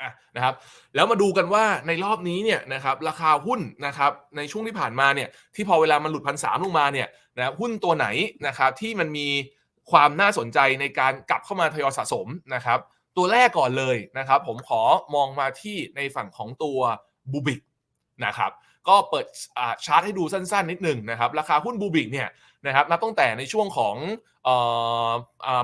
อะนะครับแล้วมาดูกันว่าในรอบนี้เนี่ยนะครับราคาหุ้นนะครับในช่วงที่ผ่านมาเนี่ยที่พอเวลามันหลุดพันสามลงมาเนี่ยนะหุ้นตัวไหนนะครับที่มันมีความน่าสนใจในการกลับเข้ามาทยอยสะสมนะครับตัวแรกก่อนเลยนะครับผมขอมองมาที่ในฝั่งของตัวบูบิกนะครับก็เปิดชาร์ตให้ดูสั้นๆ นิดหนึ่งนะครับราคาหุ้นบูบิกเนี่ยนะครับนับตั้งแต่ในช่วงของ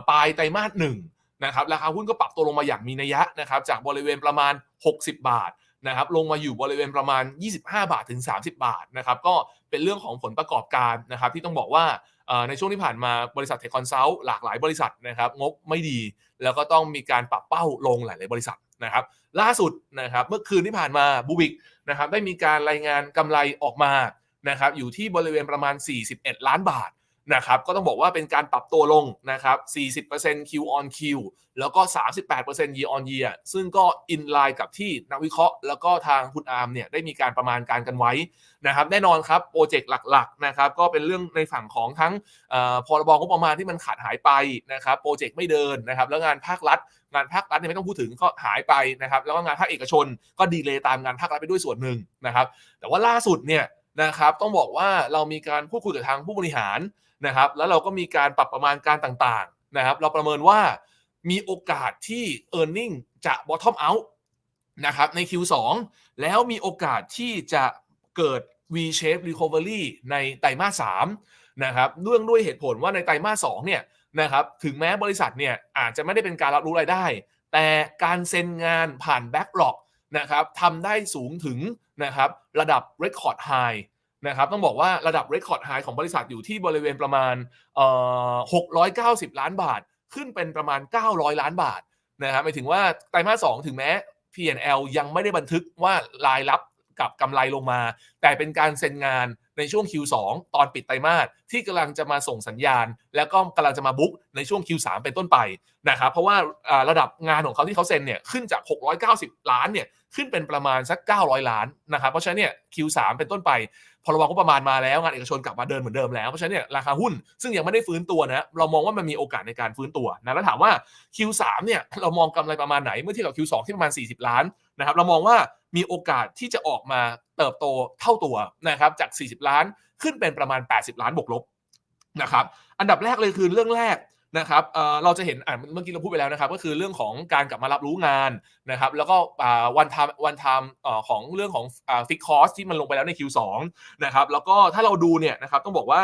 ปลายไตรมาสหนึ่ง นะครับราคาหุ้นก็ปรับตัวลงมาอย่างมีนัยยะนะครับจากบริเวณประมาณ 60 บาทนะครับลงมาอยู่บริเวณประมาณ 25 บาทถึง 30 บาทนะครับก็เป็นเรื่องของผลประกอบการนะครับที่ต้องบอกว่าในช่วงที่ผ่านมาบริษัทเทคคอนซัลท์หลากหลายบริษัทนะครับงบไม่ดี แล้วก็ต้องมีการปรับเป้าลงหลายๆบริษัทนะครับล่าสุดนะครับเมื่อคืนที่ผ่านมาบูบิกนะครับได้มีการรายงานกำไรออกมานะครับอยู่ที่บริเวณประมาณ 41 ล้านบาท นะครับก็ต้องบอกว่าเป็นการปรับตัวลงนะครับ 40% Q on Q แล้วก็ 38% Year on Year ซึ่งก็อินไลน์กับที่นักวิเคราะห์ แล้วก็ทางคุณอาร์มเนี่ยได้มีการประมาณการกันไว้นะครับแน่นอนครับโปรเจกต์หลักๆนะครับก็เป็นเรื่องในฝั่งของทั้งพรบงบประมาณที่มันขาดหายไปนะครับโปรเจกต์ไม่เดินนะครับแล้วงานภาครัฐงานภาครัฐเนี่ยไม่ต้องพูดถึงก็หายไปนะครับแล้วก็งานภาคเอกชนก็ดีเลยตามงานภาครัฐไปด้วยส่วนหนึ่งนะครับแต่ว่าล่าสุดเนี่ยนะครับต้องบอกว่าเรามีการพูดคุยกับทางผู้บริหาร นะครับแล้วเราก็มีการปรับประมาณการต่างๆนะครับเราประเมินว่ามีโอกาสที่ e a r n i n g จะ bottom out นะครับใน Q2 แล้วมีโอกาสที่จะเกิด V shape recovery ในไตรมาส3นะครับเรื่องด้วยเหตุผลว่าในไตรมาส2เนี่ยนะครับถึงแม้บริษัทเนี่ยอาจจะไม่ได้เป็นการรับรู้รายได้ แต่การเซ็นงานผ่าน backlog นะครับทำได้สูงถึงนะครับระดับ record high นะครับต้องบอกว่าระดับเรคคอร์ดไฮของบริษัทอยู่ที่บริเวณประมาณเอ่อ690 ล้านบาท ขึ้นเป็นประมาณ 900 ล้านบาทนะครับหมายถึงว่าไตรมาส2ถึงแม้ P&L ยังไม่ได้บันทึกว่ารายรับกับกำไรลงมา แต่เป็นการเซ็นงาน ในช่วง Q2 ตอนปิดไตรมาสที่กำลังจะมาส่งสัญญาณ แล้วก็กำลังจะมาบุ๊กในช่วง Q3 เป็นต้นไปนะครับเพราะว่าระดับงานของเขาที่เขาเซ็นเนี่ยขึ้นจาก 690 ล้านเนี่ยขึ้นเป็นประมาณสัก 900 ล้านนะครับเพราะฉะนั้นเนี่ย Q3 เป็นต้นไปพอรบงบประมาณมาแล้วงานเอกชนกลับมาเดินเหมือนเดิมแล้วเพราะฉะนั้นเนี่ยราคาหุ้นซึ่งยังไม่ได้ฟื้นตัวนะเรามองว่ามันมีโอกาสในการฟื้นตัวนะแล้วถามว่า Q3 เนี่ยเรามองกำไรประมาณไหนเมื่อเทียบกับ Q2 ที่ประมาณ 40 ล้านนะครับเรามองว่า มีโอกาสที่จะออกมาเติบโตเท่าตัวนะครับจาก 40 ล้านขึ้นเป็นประมาณ 80 ล้านบวกลบนะครับอันดับแรกเลยคือเรื่องแรกนะครับเราจะเห็นเมื่อกี้เราพูดไปแล้วนะครับ ก็คือเรื่องของการกลับมารับรู้งานนะครับ แล้วก็วันทามวันทามของเรื่องของฟิกคอสที่มันลงไปแล้วใน Q2 นะครับ แล้วก็ถ้าเราดูเนี่ยนะครับต้องบอกว่า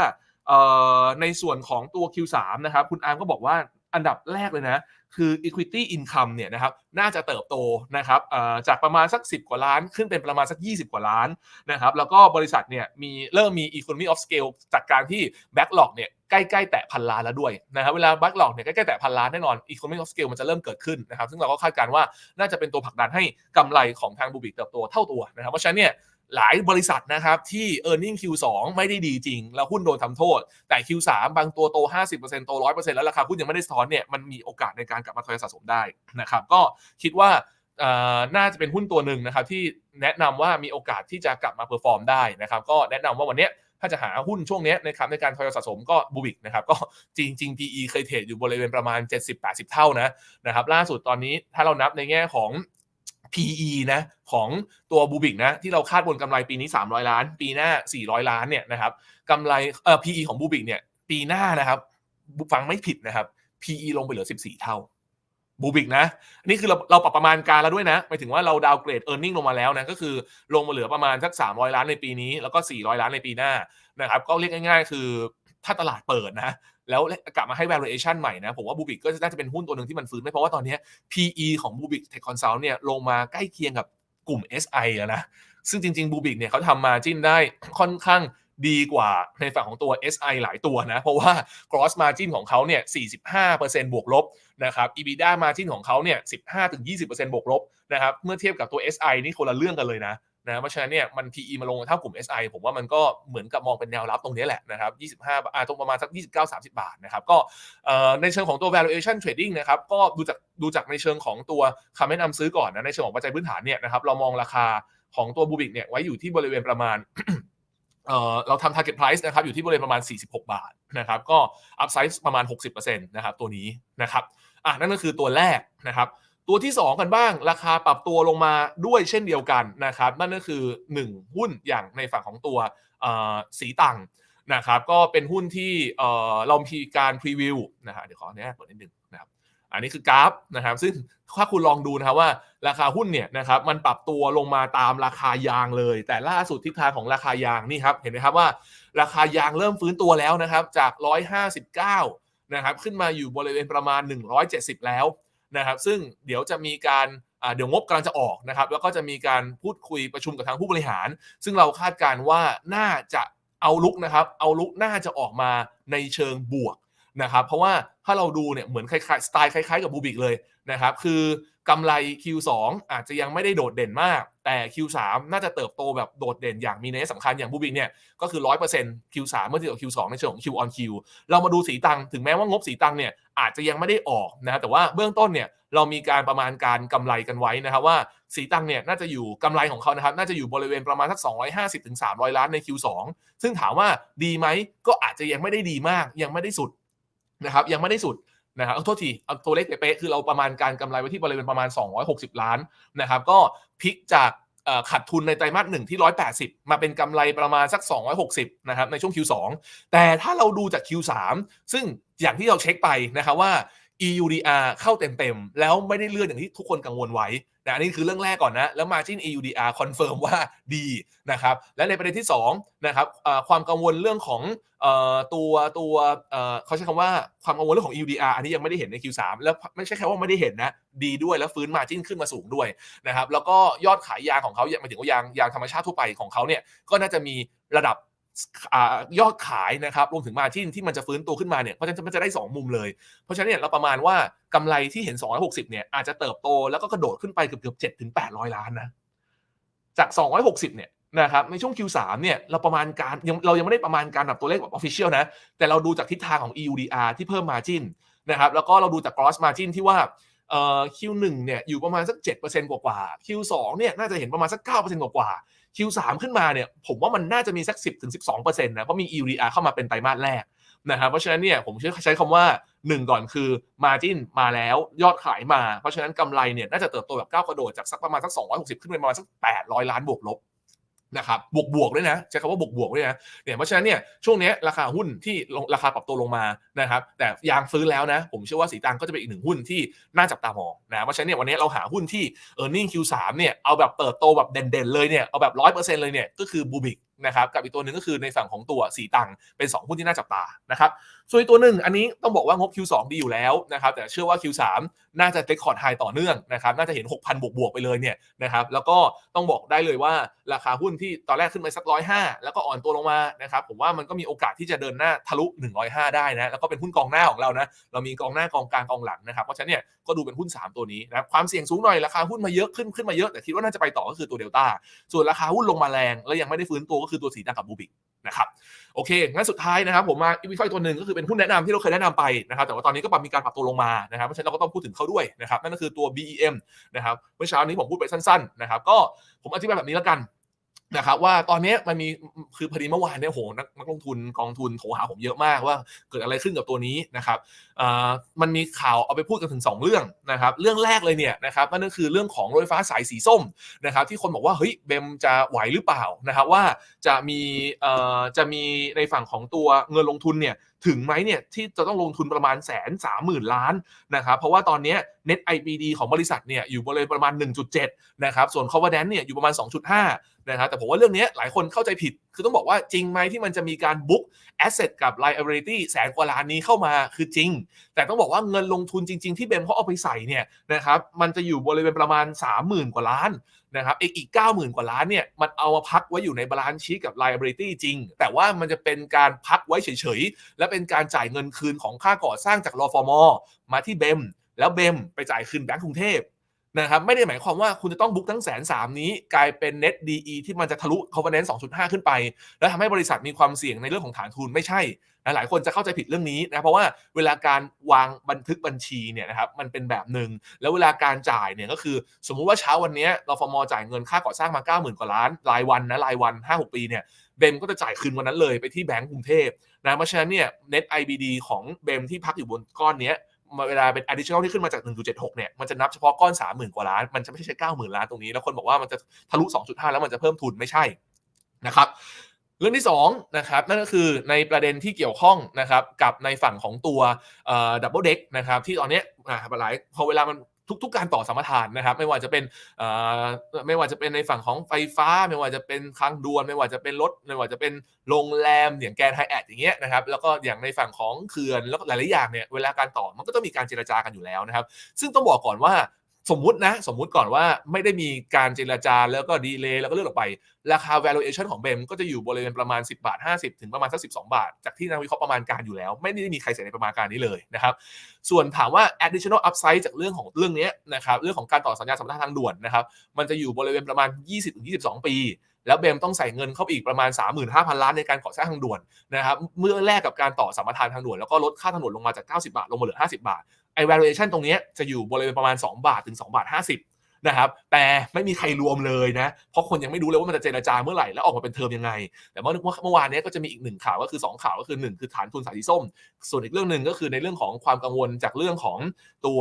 ในส่วนของตัว Q3 นะครับ คุณอาร์มก็บอกว่าอันดับแรกเลยนะ คือ equity income เนี่ยนะครับน่าจะเติบโตนะครับจากประมาณสัก 10 กว่าล้าน ขึ้นเป็นประมาณสัก 20 กว่าล้านนะครับแล้วก็บริษัทเนี่ยมีเริ่มมี economy of scale จากการที่ backlog เนี่ยใกล้ๆแตะพันล้านแล้วด้วยนะครับเวลา backlog เนี่ยใกล้ๆแตะพันล้านแน่นอน economy of scale มันจะเริ่มเกิดขึ้นนะครับซึ่งเราก็คาดการณ์ว่าน่าจะเป็นตัวผลักดันให้กำไรของทางบูบิกเติบโตเท่าตัวนะครับเพราะฉะนั้นเนี่ย หลายบริษัทนะครับ ที่ e a r n i n g Q2 ไม่ได้ดีจริง แล้วหุ้นโดนทำโทษ แต่ Q3 บางตัวโต 50%โต 100%แล้วราคาหุ้นยังไม่ได้สะท้อนเนี่ยมันมีโอกาสในการกลับมาทยอยสะสมได้นะครับก็คิดว่าน่าจะเป็นหุ้นตัวหนึ่งนะครับที่แนะนำว่ามีโอกาสที่จะกลับมาเพอร์ฟอร์มได้นะครับก็แนะนำว่าวันนี้ถ้าจะหาหุ้นช่วงนี้นะครับในการทยอยสะสมก็บูบิกนะครับก็จริงจริง PE เคยเทรดอยู่บริเวณประมาณ 70-80 เท่านะนะครับล่าสุดตอนนี้ถ้าเรานับในแง่ของ PE นะของตัวบูบิกนะที่เราคาดบนกำไรปีนี้ 300 ล้าน ปีหน้า 400 ล้านเนี่ยนะครับกำไรเอ่อ PE ของบูบิกเนี่ยปีหน้านะครับฟังไม่ผิดนะครับ PE ลงไปเหลือ 14 เท่าบูบิกนะนี่คือเราเราปรับประมาณการแล้วด้วยนะหมายถึงว่าเราดาวเกรดเออร์เน็งลงมาแล้วนะก็คือลงมาเหลือประมาณสัก 300 ล้านในปีนี้ แล้วก็ 400 ล้านในปีหน้านะครับก็เรียกง่าย ๆ คือถ้าตลาดเปิดนะ แล้วกลับมาให้ valuation ใหม่นะ ผมว่าบูบิกก็น่าจะเป็นหุ้นตัวหนึ่งที่มันฟื้นไม่เพราะว่าตอนนี้ PE ของบูบิกเทคคอนซัลท์เนี่ยลงมาใกล้เคียงกับกลุ่ม SI แล้วนะ ซึ่งจริงๆบูบิกเนี่ยเขาทำมาจิ้นได้ค่อนข้างดีกว่าในฝั่งของตัว SI หลายตัวนะ เพราะว่า gross margin ของเขาเนี่ย 45%บวกลบนะครับ EBITDA margin ของเขาเนี่ย 15-20%บวกลบนะครับ เมื่อเทียบกับตัว SI นี่คนละเรื่องกันเลยนะ นะเพราะฉะนั้นเนี่ยมัน PE มาลงเท่ากลุ่ม SI ผมว่ามันก็เหมือนกับมองเป็นแนวรับตรงนี้แหละนะครับ25อ่าตรงประมาณสัก 29-30 บาทนะครับก็ในเชิงของตัว valuation trading นะครับก็ดูจากดูจากในเชิงของตัวคำแนะนำซื้อก่อนนะในเชิงของปัจจัยพื้นฐานเนี่ยนะครับเรามองราคาของตัวบูบิกเนี่ยไว้อยู่ที่บริเวณประมาณเเราทำ target price นะครับอยู่ที่บริเวณประมาณ 46 บาทนะครับก็ upside ประมาณ 60%นะครับตัวนี้นะครับอะนั่นก็คือตัวแรกนะครับ ตัวที่ 2 กันบ้าง ราคาปรับตัวลงมาด้วยเช่นเดียวกันนะครับ นั่นก็คือ 1 หุ้นอย่างในฝั่งของตัวสีตังนะครับ ก็เป็นหุ้นที่เรามีการพรีวิวนะฮะเดี๋ยวขออนุญาตเปิดนิดนึงนะครับ อันนี้คือกราฟนะครับ ซึ่งถ้าคุณลองดูนะครับว่าราคาหุ้นเนี่ยนะครับมันปรับตัวลงมาตามราคายางเลย แต่ล่าสุดทิศทางของราคายางนี่ครับเห็นไหมครับว่า ราคายางเริ่มฟื้นตัวแล้วนะครับจาก 159นะครับขึ้นมาอยู่บริเวณประมาณ 170 แล้ว นะครับซึ่งเดี๋ยวจะมีการเดี๋ยวงบกำลังจะออกนะครับแล้วก็จะมีการพูดคุยประชุมกับทางผู้บริหาร ซึ่งเราคาดการว่าน่าจะเอาลุกนะครับเอาลุกน่าจะออกมาในเชิงบวก นะครับเพราะว่าถ้าเราดูเนี่ยเหมือนคล้ายๆสไตล์คล้ายๆกับบูบิกเลยนะครับคือกำไร Q2 อาจจะยังไม่ได้โดดเด่นมาก แต่ Q3 น่าจะเติบโตแบบโดดเด่นอย่างมีนัยสำคัญอย่างบูบิกเนี่ยก็คือ 100% Q3 เมื่อเทียบกับ Q2 ในเชิงของ Q on Q เรามาดูสีตังถึงแม้ว่างบสีตังเนี่ยอาจจะยังไม่ได้ออกนะแต่ว่าเบื้องต้นเนี่ยเรามีการประมาณการกำไรกันไว้นะครับว่าสีตังเนี่ยน่าจะอยู่กำไรของเขานะครับ น่าจะอยู่บริเวณประมาณสัก 250ถึง300 ล้านใน Q2 ซึ่งถามว่าดีไหมก็อาจจะยังไม่ได้ดีมากยังไม่ได้สุด นะครับยังไม่ได้สุดนะครับโทษทีเอาตัวเลขเป๊ะคือเราประมาณการกำไรไว้ที่บริเวณประมาณ 260 ล้านนะครับ ก็พลิกจากขาดทุนในไตรมาสหนึ่งที่ 180 มาเป็นกำไรประมาณสัก 260 นะครับในช่วง Q2 แต่ถ้าเราดูจาก Q3 ซึ่งอย่างที่เราเช็คไปนะครับว่า EUDR เข้าเต็มๆ แล้วไม่ได้เลื่อนอย่างที่ทุกคนกังวลไว้นะอันนี้คือเรื่องแรกก่อนนะ แล้ว Margin EUDR คอนเฟิร์มว่าดีนะครับ และในประเด็นที่2นะครับความกังวลเรื่องของตัวตัวเขาใช้คำว่าความกังวลเรื่องของ EUDR อันนี้ยังไม่ได้เห็นใน Q3 แล้วไม่ใช่แค่ว่าไม่ได้เห็นนะ ดีด้วยแล้วฟื้น Margin ขึ้นมาสูงด้วยนะครับ แล้วก็ยอดขายยางของเขาหมายถึงว่ายางยางธรรมชาติทั่วไปของเขาเนี่ยก็น่าจะมีระดับ ยอดขายนะครับรวมถึงมาที่ที่มันจะฟื้นตัวขึ้นมาเนี่ยเพราะฉะนั้นมันจะได้ 2 มุมเลย เพราะฉะนั้นเนี่ยเราประมาณว่ากำไรที่เห็น 260 เนี่ยอาจจะเติบโตแล้วก็กระโดดขึ้นไปเกือบเกือบ7ถึง800ล้านนะจาก 260 เนี่ยนะครับในช่วง Q3 เนี่ยเราประมาณการยังเรายังไม่ได้ประมาณการแบบตัวเลขแบบ official นะแต่เราดูจากทิศทางของ EUDR ที่เพิ่ม margin นะครับแล้วก็เราดูจาก gross margin ที่ว่าเอ่อ Q1 เนี่ยอยู่ประมาณสัก 7%กว่าๆ Q2 เนี่ยน่าจะเห็นประมาณสัก 9%กว่าๆ Q3 ขึ้นมาเนี่ยผมว่ามันน่าจะมีสัก 10-12%นะเพราะมี EUDR เข้ามาเป็นไตรมาสแรกนะครับเพราะฉะนั้นเนี่ยผมใช้คำว่า 1 ก่อนคือ Margin มาแล้วยอดขายมา เพราะฉะนั้นกำไรเนี่ยน่าจะเติบโตแบบก้าวกระโดดจากสักประมาณสัก 260 ขึ้นไปประมาณสัก 800 ล้านบวกลบ นะครับบวกบวกด้วยนะใช้คำว่าบวกบวกด้วยนะเนี่ยเพราะฉะนั้นเนี่ยช่วงนี้ราคาหุ้นที่ราคาปรับตัวลงมานะครับแต่ยางฟื้นแล้วนะ ผมเชื่อว่าสีตังก็จะเป็นอีกหนึ่งหุ้นที่น่าจับตามองนะเพราะฉะนั้นเนี่ยวันนี้เราหาหุ้นที่ e a r n i n g Q3 เนี่ยเอาแบบเติบโตแบบเด่นๆเลยเนี่ยเอาแบบร้อยเปอร์เซ็นต์เลยเนี่ยก็คือบูบิกนะครับกับอีกตัวหนึ่งก็คือในฝั่งของตัวสีตังเป็น 2 หุ้นที่น่าจับตานะครับส่วนตัวหนึ่งอันนี้ต้องบอกว่างบ Q2 ดีอยู่แล้วนะครับแต่เชื่อว่า Q3 น่าจะเทคคอร์ดไฮต่อเนื่องนะครับน่าจะเห็น 6,000 บวกบวกไปเลยเนี่ยนะครับแล้วก็ต้องบอกได้เลยว่าราคาหุ้นที่ตอนแรกขึ้นไปสักร้อยห้าแล้วก็อ่อนตัวลงมานะครับผมว่ามันก็มีโอกาสที่จะเดินหน้าทะลุ 105 ได้นะแล้วก็เป็นหุ้นกองหน้าของเรานะเรามีกองหน้ากองกลางกองหลังนะครับเพราะฉะนั้นเนี่ยก็ดูเป็นหุ้น 3 ตัวนี้นะความเสี่ยงสูงหน่อยราคาหุ้นมาเยอะขึ้นขึ้นมาเยอะแต่คิดว่าน่าจะไปต่อก็คือตัวเดลต้าส่วนราคาหุ้นลงมาแรงแล้วยังไม่ได้ฟื้นตัวก็คือตัวสีดำกับบูบิกนะครับโอเคงั้นสุดท้ายนะครับผมมาอีวิฟตัวหนึ่งก็คือเป็นหุ้นแนะนำที่เราเคยแนะนำไปนะครับแต่ว่าตอนนี้ก็ปรับมีการปรับตัวลงมานะครับเพราะฉะนั้นเราก็ต้องพูดถึงเขาด้วยนะครับนั่นก็คือตัว BEM นะครับเมื่อเช้านี้ผมพูดไปสั้นๆนะครับก็ผมอธิบายแบบนี้แล้วกัน นะครับว่าตอนนี้มันมีคือพอดีเมื่อวานเนี่ยโหนักนักลงทุนกองทุนโทรหาผมเยอะมากว่าเกิดอะไรขึ้นกับตัวนี้นะครับมันมีข่าวเอาไปพูดกันถึง 2 เรื่องนะครับเรื่องแรกเลยเนี่ยนะครับนั่นก็คือเรื่องของรถไฟฟ้าสายสีส้มนะครับที่คนบอกว่าเฮ้ยเบมจะไหวหรือเปล่านะครับว่าจะมีจะมีในฝั่งของตัวเงินลงทุนเนี่ยถึงไหมเนี่ยที่จะต้องลงทุนประมาณแสนสามหมื่นล้านนะครับเพราะว่าตอนนี้ Net IBD ของบริษัทเนี่ยอยู่บริเวณประมาณ 1.7นะครับส่วน Covenant เนี่ยอยู่ประมาณ 2.5 นะครับแต่ผมว่าเรื่องนี้หลายคนเข้าใจผิด คือต้องบอกว่าจริงไหมที่มันจะมีการบุ๊ก Asset กับ Liability แสนกว่าล้านนี้เข้ามาคือจริง แต่ต้องบอกว่าเงินลงทุนจริง ๆ ที่เบมเขาเอาไปใส่เนี่ยนะครับมันจะอยู่บริเวณประมาณ 30,000 กว่าล้านนะครับอีกอีก 90,000 กว่าล้านเนี่ยมันเอามาพักไว้อยู่ในบาลานซ์ชีกับ liability จริง แต่ว่ามันจะเป็นการพักไว้เฉยๆ และเป็นการจ่ายเงินคืนของค่าก่อสร้างจากรอฟอมอมาที่เบมแล้วเบมไปจ่ายคืนแบงก์กรุงเทพ นะครับไม่ได้หมายความว่าคุณจะต้องบุ๊กทั้งแสนสามนี้ กลายเป็น net DE ที่มันจะทะลุ covenant 2.5 ขึ้นไป แล้วทำให้บริษัทมีความเสี่ยงในเรื่องของฐานทุนไม่ใช่หลายคนจะเข้าใจผิดเรื่องนี้นะเพราะว่าเวลาการวางบันทึกบัญชีเนี่ยนะครับมันเป็นแบบหนึ่งแล้วเวลาการจ่ายเนี่ยก็คือ สมมุติว่าเช้าวันนี้เราฟอร์มจ่ายเงินค่าก่อสร้างมา 90,000 กว่าล้านรายวันนะรายวัน 5-6 ปีเนี่ยเบมก็จะจ่ายคืนวันนั้นเลยไปที่แบงก์กรุงเทพนะเพราะฉะนั้นเนี่ย net IBD ของเบมที่พักอยู่บนก้อนนี้ เวลาเป็น additional ที่ขึ้นมาจาก 1.76 เนี่ย มันจะนับเฉพาะก้อน 30,000 กว่าล้าน มันจะไม่ใช่ใช้90,000 ล้านตรงนี้ แล้วคนบอกว่ามันจะทะลุ 2.5 แล้วมันจะเพิ่มทุนไม่ใช่นะครับ เรื่องที่2นะครับ นั่นก็คือในประเด็นที่เกี่ยวข้องนะครับ กับในฝั่งของตัวดับเบิลเด็กนะครับ ที่ตอนนี้หลายพอเวลามัน ทุกๆการต่อสัมปทานนะครับ ไม่ว่าจะเป็นไม่ว่าจะเป็นในฝั่งของไฟฟ้า ไม่ว่าจะเป็นทางด่วน ไม่ว่าจะเป็นรถไม่ว่าจะเป็นโรงแรมอย่างแกนไฮแอทอย่างเงี้ยนะครับแล้วก็อย่างในฝั่งของเขื่อนแล้วก็หลายๆอย่างเนี่ยเวลาการต่อมันก็ต้องมีการเจรจากันอยู่แล้วนะครับ ซึ่งต้องบอกก่อนว่า สมมุตินะ สมมุติก่อนว่าไม่ได้มีการเจรจาแล้วก็ดีเลย์แล้วก็เลื่อนออกไป ราคา valuation ของเบมก็จะอยู่บริเวณประมาณ 10 บาท 50 ถึงประมาณสัก12 บาท จากที่นักวิเคราะห์ประมาณการอยู่แล้ว ไม่ได้มีใครเสียในประมาณการนี้เลยนะครับ ส่วนถามว่า additional upside จากเรื่องของเรื่องนี้นะครับเรื่องของการต่อสัญญาสัมปทานทางด่วนนะครับมันจะอยู่บริเวณประมาณ 20-22 ปีแล้วเบมต้องใส่เงินเข้าไปอีกประมาณ 35,000 ล้านในการก่อสร้างทางด่วนนะครับเมื่อแลกกับการต่อสัมปทานทางด่วนแล้วก็ลดค่าทางด่วนลงมาจาก 90 บาท ลงมาเหลือ 50 บาท ไอ้ valuation ตรงนี้จะอยู่บริเวณประมาณ 2 บาทถึง 2 บาท 50 นะครับแต่ไม่มีใครรวมเลยนะ เพราะคนยังไม่รู้เลยว่ามันจะเจรจาเมื่อไหร่แล้วออกมาเป็นเทอมยังไง แต่เมื่อเมื่อวานนี้ก็จะมีอีกหนึ่งข่าวก็คือ 2 ข่าวก็คือ 1 คือฐานทุนสายสีส้ม ส่วนอีกเรื่องหนึ่งก็คือในเรื่องของความกังวลจากเรื่องของตัว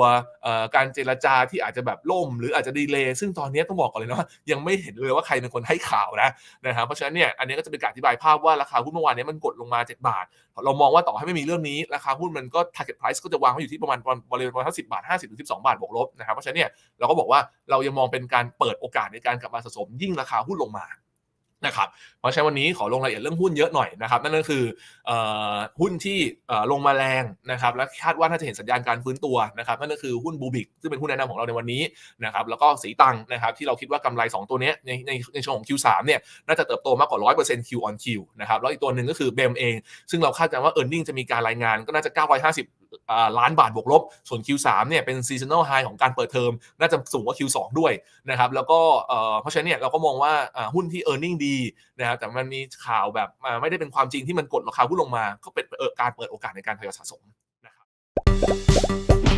การเจรจาที่อาจจะแบบล่ม หรืออาจจะดีเลย์ซึ่งตอนนี้ต้องบอกก่อนเลยนะยังไม่เห็นเลยว่าใครเป็นคนให้ข่าวนะนะครับเพราะฉะนั้นเนี่ยอันนี้ก็จะเป็นการอธิบายภาพว่าราคาหุ้นเมื่อวานนี้มันกดลงมา 7 บาท เรามองว่าต่อให้ไม่มีเรื่องนี้ราคาหุ้นมันก็ target price ก็จะวางไว้อยู่ที่ประมาณบริเวณประมาณสิบาท50ถึง12บาทบวกลบนะครับเพราะฉะนั้นเนี่ยเราก็บอกว่าเรายังมองเป็นการเปิดโอกาสในการกลับมาสะสมยิ่งราคาหุ้นลงมานะครับเพราะฉะนั้นวันนี้ขอลงรายละเอียดเรื่องหุ้นเยอะหน่อยนะครับนั่นก็คือหุ้นที่ลงมาแรงนะครับและคาดว่าน่าจะเห็นสัญญาณการฟื้นตัวนะครับนั่นก็คือหุ้นบูบิกซึ่งเป็นหุ้นแนะนำของเราในวันนี้นะครับแล้วก็สีตังนะครับที่เราคิดว่ากำไร 2 ตัวนี้ในในในช่วงของ Q3 เนี่ยน่าจะเติบโตมากกว่า 100% Q on Q นะครับแล้วอีกตัวหนึ่งก็คือเบมเอง ซึ่งเราคาดการณ์ว่า e a r n i n g จะมีการรายงานก็น่าจะ 950 ล้านบาทบวกลบ ส่วน Q3 เนี่ยเป็นซีซันแนลไฮของการเปิดเทอม น่าจะสูงกว่า Q2 ด้วยนะครับ แล้วก็เพราะฉะนั้นเนี่ยเราก็มองว่าหุ้นที่ e a r n i n g ดีนะครับ แต่มันมีข่าวแบบไม่ได้เป็นความจริงที่มันกดราคาหุ้นลงมา ก็เป็นการเปิดโอกาสในการทยอยสะสมนะครับ